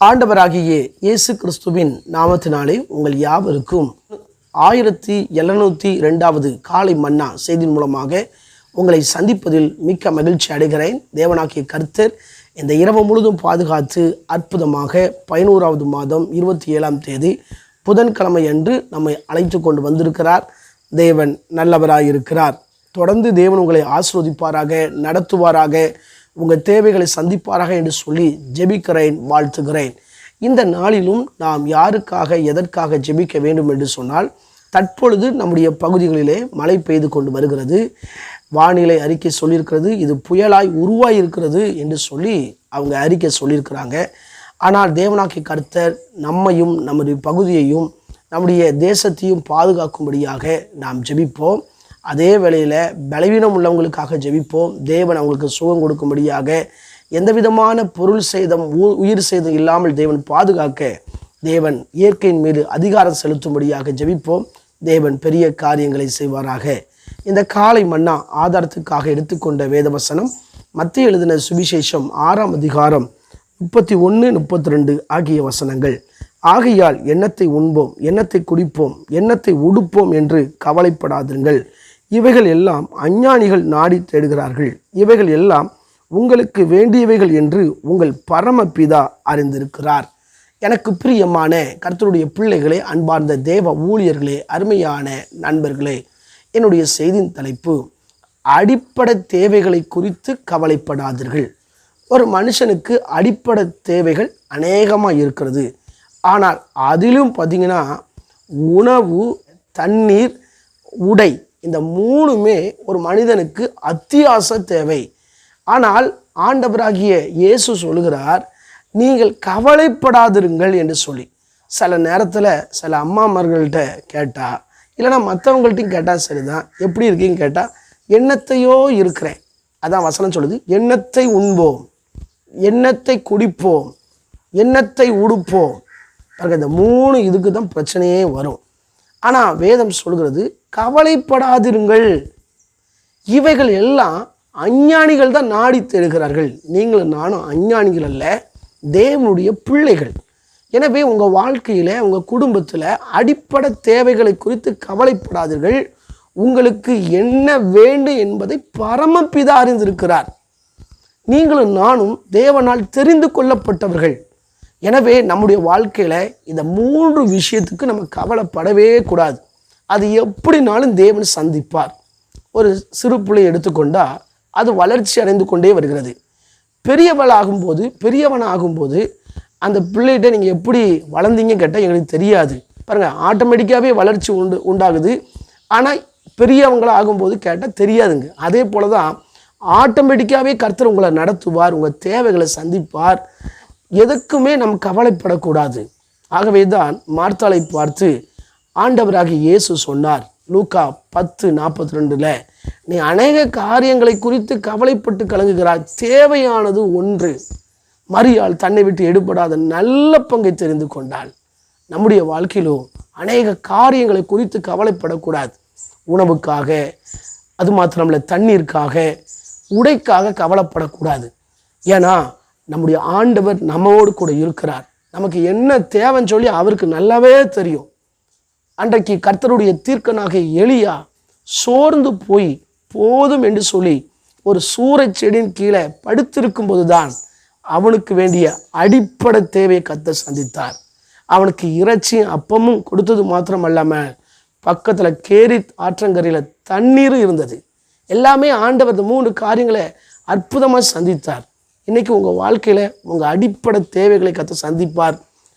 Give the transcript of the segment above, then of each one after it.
ஆண்டவராகிய இயேசு கிறிஸ்துவின் நாமத்தினாலே உங்கள் யாவருக்கும் ஆயிரத்தி எழுநூற்றி ரெண்டாவது காலை மன்னா செய்தியின் மூலமாக உங்களை சந்திப்பதில் மிக்க மகிழ்ச்சி அடைகிறேன். தேவனாக்கிய கர்த்தர் இந்த இரவு முழுதும் பாதுகாத்து அற்புதமாக பதினோராவது மாதம் இருபத்தி ஏழாம் தேதி புதன்கிழமை அன்று நம்மை அழைத்து கொண்டு வந்திருக்கிறார். தேவன் நல்லவராயிருக்கிறார். தொடர்ந்து தேவன் உங்களை ஆசிர்வதிப்பாராக நடத்துவாராக உங்கள் தேவைகளை சந்திப்பாராக என்று சொல்லி ஜெபிக்கிறேன் வாழ்த்துகிறேன். இந்த நாளிலும் நாம் யாருக்காக எதற்காக ஜெபிக்க வேண்டும் என்று சொன்னால் தற்பொழுது நம்முடைய பகுதிகளிலே மழை பெய்து கொண்டு வருகிறது. வானிலை அறிக்கை சொல்லியிருக்கிறது இது புயலாய் உருவாகி இருக்கிறது என்று சொல்லி அவங்க அறிக்கை சொல்லியிருக்கிறாங்க. ஆனால் தேவனாக்கி கர்த்தர் நம்மையும் நம்முடைய பகுதியையும் நம்முடைய தேசத்தையும் பாதுகாக்கும்படியாக நாம் ஜெபிப்போம். அதே வேளையில் பலவீனம் உள்ளவங்களுக்காக ஜெபிப்போம். தேவன் அவங்களுக்கு சுகம் கொடுக்கும்படியாக எந்த விதமான பொருள் சேதம் உ- உயிர் சேதம் இல்லாமல் தேவன் பாதுகாக்க தேவன் இயற்கையின் மீது அதிகாரம் செலுத்தும்படியாக ஜெபிப்போம். தேவன் பெரிய காரியங்களை செய்வாராக. இந்த காலை மன்னா ஆதாரத்துக்காக எடுத்துக்கொண்ட வேதவசனம் மத்திய எழுதின சுவிசேஷம் ஆறாம் அதிகாரம் முப்பத்தி ஒன்று முப்பத்தி ரெண்டு ஆகிய வசனங்கள். ஆகையால் எண்ணத்தை உண்போம் எண்ணத்தை குடிப்போம் எண்ணத்தை உடுப்போம் என்று கவலைப்படாதீர்கள் இவைகள் எல்லாம் அஞ்ஞானிகள் நாடி தேடுகிறார்கள். இவைகள் எல்லாம் உங்களுக்கு வேண்டியவைகள் என்று உங்கள் பரமபிதா அறிந்திருக்கிறார். எனக்கு பிரியமான கர்த்தருடைய பிள்ளைகளே அன்பார்ந்த தேவ ஊழியர்களே அருமையான நண்பர்களே என்னுடைய செய்தியின் தலைப்பு அடிப்படை தேவைகளை குறித்து கவலைப்படாதீர்கள். ஒரு மனுஷனுக்கு அடிப்படை தேவைகள் அநேகமாக இருக்கிறது. ஆனால் அதிலும் பார்த்தீங்கன்னா உணவு தண்ணீர் உடை இந்த மூணுமே ஒரு மனிதனுக்கு அத்தியாச தேவை. ஆனால் ஆண்டவராகிய இயேசு சொல்கிறார் நீங்கள் கவலைப்படாதிருங்கள் என்று சொல்லி. சில நேரத்தில் சில அம்மாமார்கள்ட்ட கேட்டால் இல்லைன்னா மற்றவங்கள்ட்டையும் கேட்டால் சரிதான். எப்படி இருக்கீங்க கேட்டால் எண்ணத்தையோ இருக்கிறேன். அதான் வசனம் சொல்லுது. எண்ணத்தை உண்போம்? எண்ணத்தை குடிப்போம்? எண்ணத்தை உடுப்போம்? பாருங்க இந்த மூணு இதுக்கு தான் பிரச்சனையே வரும். ஆனால் வேதம் சொல்கிறது கவலைப்படாதிருங்கள். இவைகள் எல்லாம் அஞ்ஞானிகள் தான் நாடி தேடுகிறார்கள். நீங்களும் நானும் அஞ்ஞானிகள் அல்ல தேவனுடைய பிள்ளைகள். எனவே உங்கள் வாழ்க்கையில் உங்கள் குடும்பத்தில் அடிப்படை தேவைகளை குறித்து கவலைப்படாதீர்கள். உங்களுக்கு என்ன வேண்டும் என்பதை பரமபிதா அறிந்திருக்கிறார். நீங்களும் நானும் தேவனால் தெரிந்து கொள்ளப்பட்டவர்கள். எனவே நம்முடைய வாழ்க்கையில் இந்த மூன்று விஷயத்துக்கு நம்ம கவலைப்படவே கூடாது. அது எப்படினாலும் தேவன் சந்திப்பார். ஒரு சிறு பிள்ளை எடுத்துக்கொண்டா அது வளர்ச்சி அடைந்து கொண்டே வருகிறது. பெரியவள் ஆகும்போது பெரியவன் ஆகும்போது அந்த பிள்ளைகிட்ட நீங்கள் எப்படி வளர்ந்தீங்க கேட்டால் எங்களுக்கு தெரியாது. பாருங்கள் ஆட்டோமேட்டிக்காகவே வளர்ச்சி உண்டு உண்டாகுது. ஆனால் பெரியவங்களாக ஆகும்போது கேட்டால் தெரியாதுங்க. அதே போல தான் ஆட்டோமேட்டிக்காகவே கர்த்தர் உங்களை நடத்துவார் உங்கள் தேவைகளை சந்திப்பார். எதுக்குமே நம் கவலைப்படக்கூடாது. ஆகவே தான் மார்த்தாளை பார்த்து ஆண்டவராகி இயேசு சொன்னார். லூக்கா பத்து நாற்பத்தி ரெண்டில் நீ அநேக காரியங்களை குறித்து கவலைப்பட்டு கலங்குகிறாய். தேவையானது ஒன்று. மரியாள் தன்னை விட்டு எடுபடாத நல்ல பங்கை தெரிந்து கொண்டாள். நம்முடைய வாழ்க்கையிலும் அநேக காரியங்களை குறித்து கவலைப்படக்கூடாது. உணவுக்காக அது மாத்திரமில்ல தண்ணீருக்காக உடைக்காக கவலைப்படக்கூடாது. ஏன்னா நம்முடைய ஆண்டவர் நம்மோடு கூட இருக்கிறார். நமக்கு என்ன தேவைன்னு சொல்லி அவருக்கு நல்லாவே தெரியும். அன்றைக்கு கர்த்தருடைய தீர்க்கனாக எளியா சோர்ந்து போய் போதும் என்று சொல்லி ஒரு சூறை செடியின் கீழே படுத்திருக்கும் போதுதான் அவனுக்கு வேண்டிய அடிப்படை தேவையை கத்த சந்தித்தார். அவனுக்கு இறைச்சியும் அப்பமும் கொடுத்தது மாத்திரம் அல்லாமல் பக்கத்தில் கேரி ஆற்றங்கரையில் தண்ணீரும் இருந்தது. எல்லாமே ஆண்டவர் மூன்று மூணு காரியங்களை அற்புதமாக சந்தித்தார். இன்றைக்கி உங்கள் வாழ்க்கையில் உங்கள் அடிப்படை தேவைகளை கற்று சந்திப்பார்.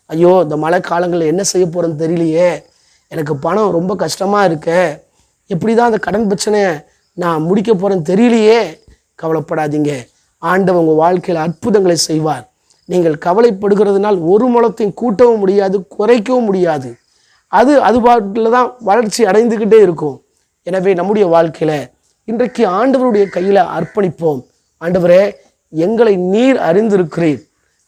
ஐயோ இந்த மழை காலங்களில் என்ன செய்ய போகிறேன்னு தெரியலையே. எனக்கு பணம் ரொம்ப கஷ்டமாக இருக்க. எப்படி தான் அந்த கடன் பிரச்சனையை நான் முடிக்க போகிறேன்னு தெரியலையே. கவலைப்படாதீங்க. ஆண்டவன் உங்கள் வாழ்க்கையில் அற்புதங்களை செய்வார். நீங்கள் கவலைப்படுகிறதுனால் ஒரு முளத்தையும் கூட்டவும் முடியாது குறைக்கவும் முடியாது. அது அது பாட்டில் தான் வளர்ச்சி அடைந்துக்கிட்டே இருக்கும். எனவே நம்முடைய வாழ்க்கையில் இன்றைக்கு ஆண்டவருடைய கையில் அர்ப்பணிப்போம். ஆண்டவரே எங்களை நீர் அறிந்திருக்கிறீர்.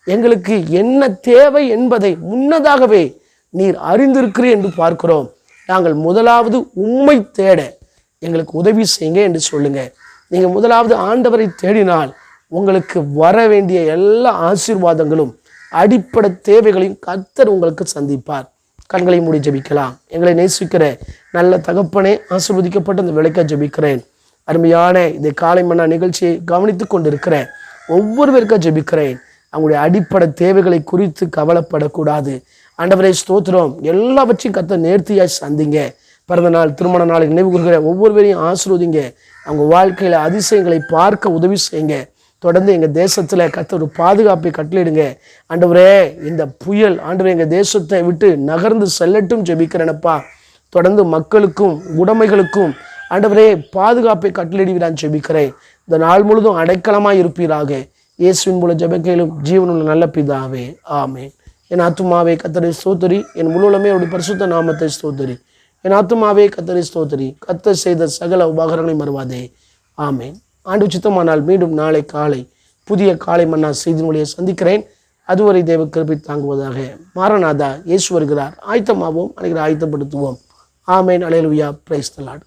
எங்களுக்கு என்ன தேவை என்பதை முன்னதாகவே நீர் அறிந்திருக்கிறீர் என்று பார்க்கிறோம். நாங்கள் முதலாவது உம்மை தேட எங்களுக்கு உதவி செய்யுங்க என்று சொல்லுங்க. நீங்கள் முதலாவது ஆண்டவரை தேடினால் உங்களுக்கு வர வேண்டிய எல்லா ஆசீர்வாதங்களும் அடிப்படை தேவைகளையும் கத்தர் உங்களுக்கு சந்திப்பார். கண்களை மூடி ஜபிக்கலாம். எங்களை நேசிக்கிற நல்ல தகப்பனே ஆசீர்வதிக்கப்பட்ட இந்த விளக்க ஜபிக்கிறேன். அருமையான இந்த காலை மன்னா நிகழ்ச்சியை கவனித்து கொண்டிருக்கிறேன் ஒவ்வொருவருக்கும் ஜெபிக்கிறேன். அவங்களுடைய அடிப்படை தேவைகளை குறித்து கவலைப்படக்கூடாது. ஆண்டவரை ஸ்தோத்திரம். எல்லாவற்றையும் கத்த நேர்த்தியாய் சந்திங்க. பிறந்த நாள் திருமண நாளை நினைவு கூறுகிற ஒவ்வொருவரையும் ஆசிர்வதிங்க. அவங்க வாழ்க்கையில அதிசயங்களை பார்க்க உதவி செய்யுங்க. தொடர்ந்து எங்கள் தேசத்தில் கத்த ஒரு பாதுகாப்பை கட்டளிடுங்க ஆண்டவரே இந்த புயல் ஆண்டவரே எங்கள் தேசத்தை விட்டு நகர்ந்து செல்லட்டும் ஜெபிக்கிறேனப்பா தொடர்ந்து மக்களுக்கும் உடைமைகளுக்கும் ஆண்டவரே பாதுகாப்பை கட்டளடி நான் ஜெபிக்கிறேன். இந்த நாள் முழுதும் அடைக்கலமாக இருப்பீராக. இயேசுவின் மூலம் ஜெபக்கையிலும் ஜீவனுள்ள நல்ல பிதாவே. ஆமே என் ஆத்துமாவே கத்தரை ஸ்தோத்தரி. என் முழுவலமே அவருடைய பரிசுத்த நாமத்தை ஸ்தோத்தரி. என் ஆத்துமாவே கத்தரை ஸ்தோத்தரி. கத்த செய்த சகல உபகரணங்களை மறுவாதே. ஆமே ஆண்டு சித்தமானால் மீண்டும் நாளை காலை புதிய காலை மன்னா செய்தி மொழியை சந்திக்கிறேன். அதுவரை தேவ கிருப்பி தாங்குவதாக மாரநாதா இயேசு வருகிறார். ஆயத்தமாவோம் அனைவரை ஆயத்தப்படுத்துவோம். ஆமேன். அலையலுயா. Price the Lord